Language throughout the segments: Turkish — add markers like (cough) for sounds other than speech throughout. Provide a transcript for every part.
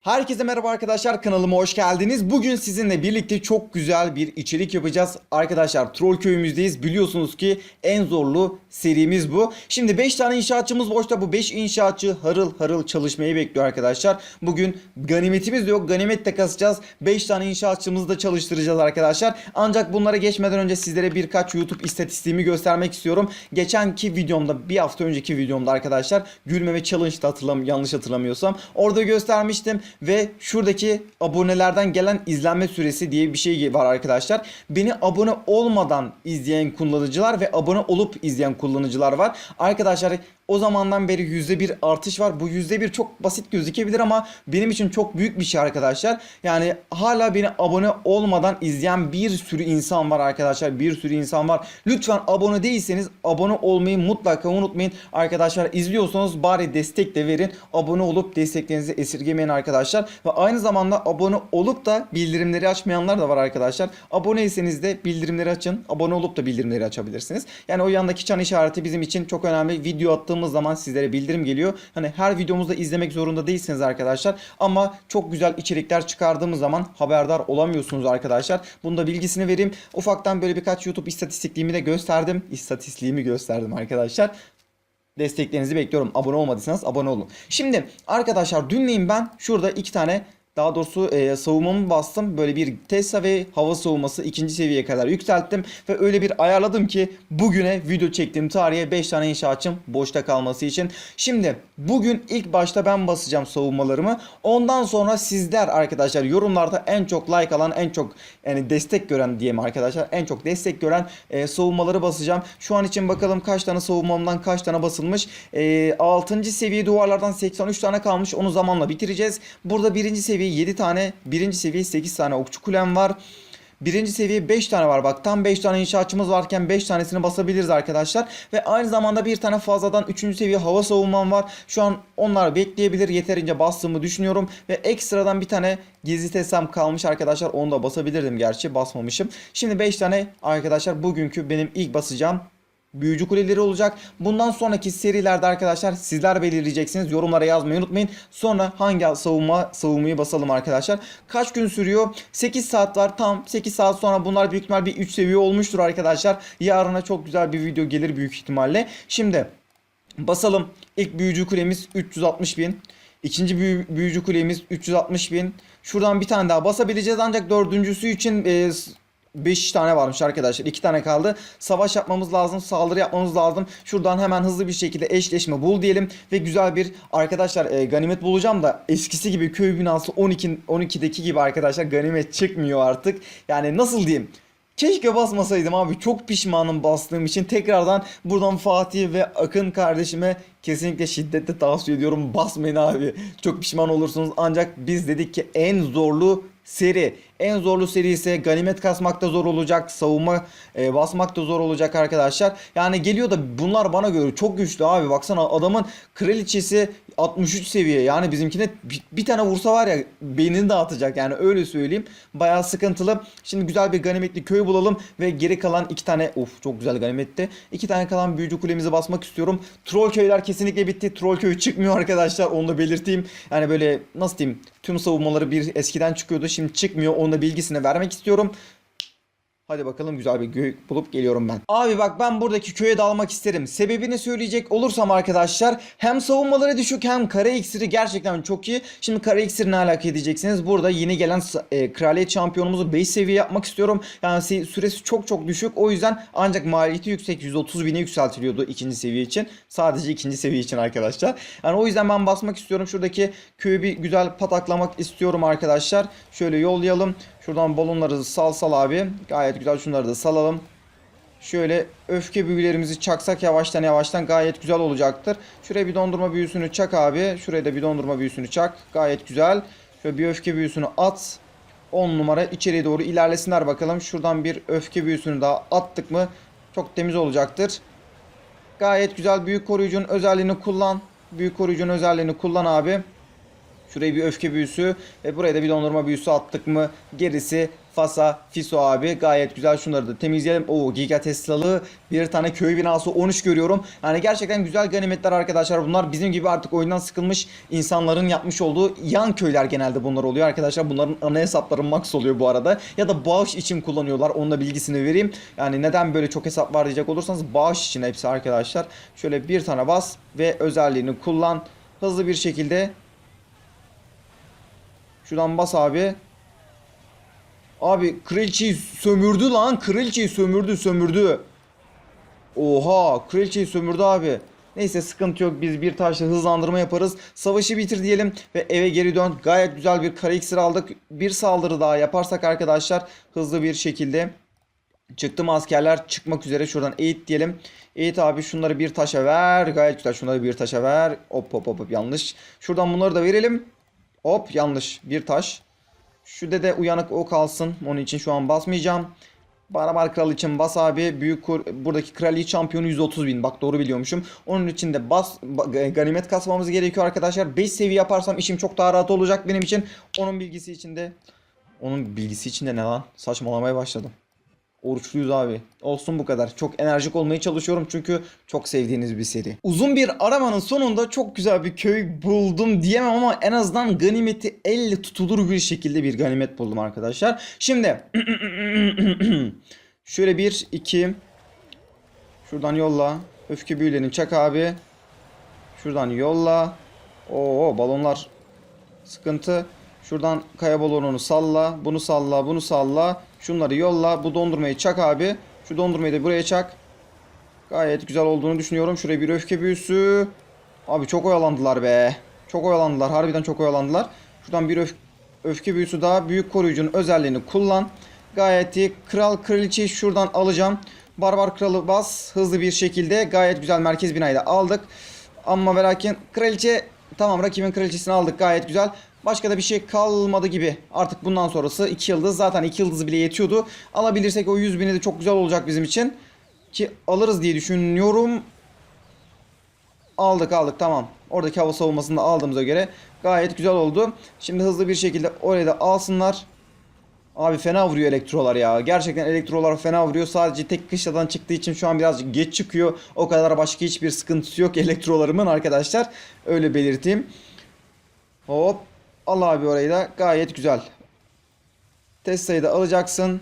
Herkese merhaba arkadaşlar kanalıma hoş geldiniz. Bugün sizinle birlikte çok güzel bir içerik yapacağız. Arkadaşlar Troll köyümüzdeyiz. Biliyorsunuz ki en zorlu serimiz bu. Şimdi 5 tane inşaatçımız boşta. Bu 5 inşaatçı harıl harıl çalışmayı bekliyor arkadaşlar. Bugün ganimetimiz de yok. Ganimet de kasacağız. 5 tane inşaatçımızı da çalıştıracağız arkadaşlar. Ancak bunlara geçmeden önce sizlere birkaç YouTube istatistiğimi göstermek istiyorum. Geçenki videomda bir hafta önceki videomda arkadaşlar gülmeme challenge'da hatırlam yanlış hatırlamıyorsam orada göstermiştim ve şuradaki abonelerden gelen izlenme süresi diye bir şey var arkadaşlar. Beni abone olmadan izleyen kullanıcılar ve abone olup izleyen kullanıcılar var. Arkadaşlar o zamandan beri %1 artış var. Bu %1 çok basit gözükebilir ama benim için çok büyük bir şey arkadaşlar. Yani hala beni abone olmadan izleyen bir sürü insan var arkadaşlar. Bir sürü insan var. Lütfen abone değilseniz abone olmayı mutlaka unutmayın. Arkadaşlar izliyorsanız bari destek de verin. Abone olup desteklerinizi esirgemeyin arkadaşlar. Ve aynı zamanda abone olup da bildirimleri açmayanlar da var arkadaşlar. Aboneyseniz de bildirimleri açın. Abone olup da bildirimleri açabilirsiniz. Yani o yandaki çan işareti bizim için çok önemli. Video attığımız zaman sizlere bildirim geliyor. Hani her videomuzda izlemek zorunda değilsiniz arkadaşlar. Ama çok güzel içerikler çıkardığımız zaman haberdar olamıyorsunuz arkadaşlar. Bunu da bilgisini vereyim. Ufaktan böyle birkaç YouTube istatistikliğimi de gösterdim. İstatistikliğimi gösterdim arkadaşlar. Desteklerinizi bekliyorum. Abone olmadıysanız abone olun. Şimdi arkadaşlar dünleyin ben şurada iki tane daha doğrusu e, savunmamı bastım. Böyle bir Tesla ve hava savunması ikinci seviyeye kadar yükselttim. Ve öyle bir ayarladım ki bugüne video çektiğim tarihe 5 tane inşaatçım boşta kalması için. Şimdi bugün ilk başta ben basacağım savunmalarımı. Ondan sonra sizler arkadaşlar yorumlarda en çok like alan en çok yani destek gören diyeyim arkadaşlar. En çok destek gören e, savunmaları basacağım. Şu an için bakalım kaç tane savunmamdan kaç tane basılmış. E, 6. seviye duvarlardan 83 tane kalmış. Onu zamanla bitireceğiz. Burada birinci seviye 7 tane, birinci seviye 8 tane okçu kulem var. Birinci seviye 5 tane var bak tam 5 tane inşaatçımız varken 5 tanesini basabiliriz arkadaşlar. Ve aynı zamanda bir tane fazladan 3. seviye hava savunmam var. Şu an onlar bekleyebilir yeterince bastığımı düşünüyorum. Ve ekstradan bir tane gizli tesam kalmış arkadaşlar onu da basabilirdim gerçi basmamışım. Şimdi 5 tane arkadaşlar bugünkü benim ilk basacağım büyücü kuleleri olacak. Bundan sonraki serilerde arkadaşlar sizler belirleyeceksiniz. Yorumlara yazmayı unutmayın. Sonra hangi savunma savunmayı basalım arkadaşlar. Kaç gün sürüyor? 8 saat var. Tam 8 saat sonra bunlar büyük ihtimal bir 3 seviye olmuştur arkadaşlar. Yarına çok güzel bir video gelir büyük ihtimalle. Şimdi basalım. İlk büyücü kulemiz 360 bin. İkinci büyü, büyücü kulemiz 360 bin. Şuradan bir tane daha basabileceğiz ancak dördüncüsü için e, 5 tane varmış arkadaşlar. 2 tane kaldı. Savaş yapmamız lazım. Saldırı yapmamız lazım. Şuradan hemen hızlı bir şekilde eşleşme bul diyelim. Ve güzel bir arkadaşlar e, ganimet bulacağım da eskisi gibi köy binası 12 12'deki gibi arkadaşlar ganimet çıkmıyor artık. Yani nasıl diyeyim? Keşke basmasaydım abi. Çok pişmanım bastığım için. Tekrardan buradan Fatih ve Akın kardeşime kesinlikle şiddetle tavsiye ediyorum. Basmayın abi. Çok pişman olursunuz. Ancak biz dedik ki en zorlu seri. En zorlu seri ise ganimet kasmak da zor olacak. Savunma e, basmak da zor olacak arkadaşlar. Yani geliyor da bunlar bana göre çok güçlü abi. Baksana adamın kraliçesi 63 seviye. Yani bizimkine bir, bir tane vursa var ya beynini dağıtacak. Yani öyle söyleyeyim. Bayağı sıkıntılı. Şimdi güzel bir ganimetli köy bulalım ve geri kalan iki tane of çok güzel ganimetti. İki tane kalan büyücü kulemizi basmak istiyorum. Troll köyler kesinlikle bitti. Troll köyü çıkmıyor arkadaşlar. Onu da belirteyim. Yani böyle nasıl diyeyim tüm savunmaları bir eskiden çıkıyordu. Şimdi çıkmıyor. Onun da bilgisini vermek istiyorum. Hadi bakalım güzel bir köy bulup geliyorum ben. Abi bak ben buradaki köye dalmak isterim. Sebebini söyleyecek olursam arkadaşlar hem savunmaları düşük hem kare iksiri gerçekten çok iyi. Şimdi kare iksiri ne alaka edeceksiniz? Burada yeni gelen e, kraliyet şampiyonumuzu 5 seviye yapmak istiyorum. Yani süresi çok çok düşük. O yüzden ancak maliyeti yüksek 130 bine yükseltiliyordu ikinci seviye için. Sadece ikinci seviye için arkadaşlar. Yani o yüzden ben basmak istiyorum. Şuradaki köyü bir güzel pataklamak istiyorum arkadaşlar. Şöyle yollayalım. Şuradan balonları sal sal abi. Gayet güzel şunları da salalım. Şöyle öfke büyülerimizi çaksak yavaştan yavaştan gayet güzel olacaktır. Şuraya bir dondurma büyüsünü çak abi. Şuraya da bir dondurma büyüsünü çak. Gayet güzel. Şöyle bir öfke büyüsünü at. 10 numara içeriye doğru ilerlesinler bakalım. Şuradan bir öfke büyüsünü daha attık mı çok temiz olacaktır. Gayet güzel büyük koruyucunun özelliğini kullan. Büyük koruyucunun özelliğini kullan abi. Şuraya bir öfke büyüsü ve buraya da bir dondurma büyüsü attık mı gerisi Fasa, Fiso abi gayet güzel şunları da temizleyelim. Oo Giga Tesla'lı bir tane köy binası 13 görüyorum. Yani gerçekten güzel ganimetler arkadaşlar. Bunlar bizim gibi artık oyundan sıkılmış insanların yapmış olduğu yan köyler genelde bunlar oluyor arkadaşlar. Bunların ana hesapları max oluyor bu arada. Ya da bağış için kullanıyorlar. Onun da bilgisini vereyim. Yani neden böyle çok hesap var diyecek olursanız bağış için hepsi arkadaşlar. Şöyle bir tane bas ve özelliğini kullan. Hızlı bir şekilde Şuradan bas abi. Abi kraliçeyi sömürdü lan. Kraliçeyi sömürdü sömürdü. Oha kraliçeyi sömürdü abi. Neyse sıkıntı yok biz bir taşla hızlandırma yaparız. Savaşı bitir diyelim ve eve geri dön. Gayet güzel bir kare iksir aldık. Bir saldırı daha yaparsak arkadaşlar hızlı bir şekilde Çıktım askerler çıkmak üzere şuradan eğit diyelim. Eğit abi şunları bir taşa ver. Gayet güzel şunları bir taşa ver. Hop hop, hop yanlış. Şuradan bunları da verelim. Hop yanlış bir taş. Şu dede uyanık o kalsın. Onun için şu an basmayacağım. Barbar Kral için bas abi. Büyük kur, buradaki kraliçe şampiyonu 130 bin. Bak doğru biliyormuşum. Onun için de bas ba- ganimet kasmamız gerekiyor arkadaşlar. 5 seviye yaparsam işim çok daha rahat olacak benim için. Onun bilgisi için de onun bilgisi için de ne lan? Saçmalamaya başladım. Oruçluyuz abi. Olsun bu kadar. Çok enerjik olmaya çalışıyorum çünkü çok sevdiğiniz bir seri. Uzun bir aramanın sonunda çok güzel bir köy buldum diyemem ama en azından ganimeti elle tutulur bir şekilde bir ganimet buldum arkadaşlar. Şimdi (clears throat) şöyle bir iki şuradan yolla. Öfke büyülerini çak abi. Şuradan yolla. Oo balonlar sıkıntı. Şuradan kaya balonunu salla. Bunu salla. Bunu salla. Şunları yolla. Bu dondurmayı çak abi. Şu dondurmayı da buraya çak. Gayet güzel olduğunu düşünüyorum. Şuraya bir öfke büyüsü. Abi çok oyalandılar be. Çok oyalandılar. Harbiden çok oyalandılar. Şuradan bir öf öfke büyüsü daha. Büyük koruyucunun özelliğini kullan. Gayet iyi. Kral kraliçeyi şuradan alacağım. Barbar kralı bas. Hızlı bir şekilde. Gayet güzel merkez binayı da aldık. Ama ve lakin kraliçe tamam rakibin kraliçesini aldık gayet güzel. Başka da bir şey kalmadı gibi. Artık bundan sonrası 2 yıldız. Zaten 2 yıldız bile yetiyordu. Alabilirsek o 100 bini de çok güzel olacak bizim için. Ki alırız diye düşünüyorum. Aldık aldık tamam. Oradaki hava savunmasını da aldığımıza göre gayet güzel oldu. Şimdi hızlı bir şekilde orayı da alsınlar. Abi fena vuruyor elektrolar ya. Gerçekten elektrolar fena vuruyor. Sadece tek kışladan çıktığı için şu an birazcık geç çıkıyor. O kadar başka hiçbir sıkıntısı yok elektrolarımın arkadaşlar. Öyle belirteyim. Hop. Al abi orayı da. Gayet güzel. Tesla'yı da alacaksın.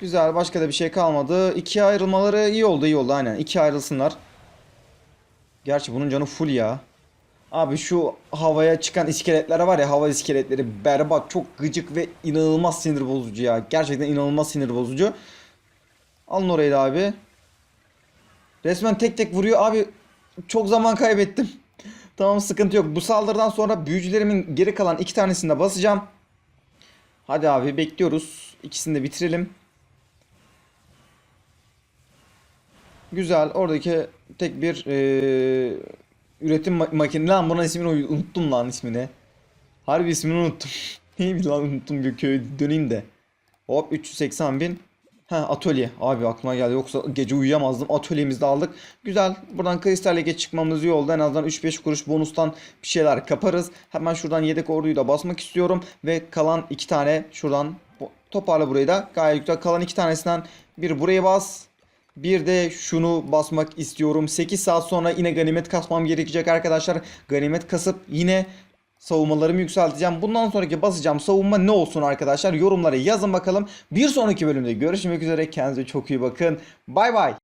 Güzel. Başka da bir şey kalmadı. İkiye ayrılmaları iyi oldu iyi oldu aynen. İkiye ayrılsınlar. Gerçi bunun canı full ya. Abi şu havaya çıkan iskeletler var ya hava iskeletleri berbat çok gıcık ve inanılmaz sinir bozucu ya. Gerçekten inanılmaz sinir bozucu. Alın orayı da abi. Resmen tek tek vuruyor abi. Çok zaman kaybettim. Tamam sıkıntı yok. Bu saldırıdan sonra büyücülerimin geri kalan iki tanesini de basacağım. Hadi abi bekliyoruz. İkisini de bitirelim. Güzel. Oradaki tek bir eee, üretim ma- makine. Lan bunun ismini unuttum lan ismini. Harbi ismini unuttum. (laughs) Neydi lan unuttum bir köy döneyim de. Hop 380 bin. Ha atölye. Abi aklıma geldi. Yoksa gece uyuyamazdım. Atölyemizi de aldık. Güzel. Buradan kristal lege çıkmamız iyi oldu. En azından 3-5 kuruş bonustan bir şeyler kaparız. Hemen şuradan yedek orduyu da basmak istiyorum. Ve kalan iki tane şuradan toparla burayı da. Gayet güzel. Kalan iki tanesinden bir buraya bas. Bir de şunu basmak istiyorum. 8 saat sonra yine ganimet kasmam gerekecek arkadaşlar. Ganimet kasıp yine savunmalarımı yükselteceğim. Bundan sonraki basacağım savunma ne olsun arkadaşlar? Yorumlara yazın bakalım. Bir sonraki bölümde görüşmek üzere. Kendinize çok iyi bakın. Bay bay.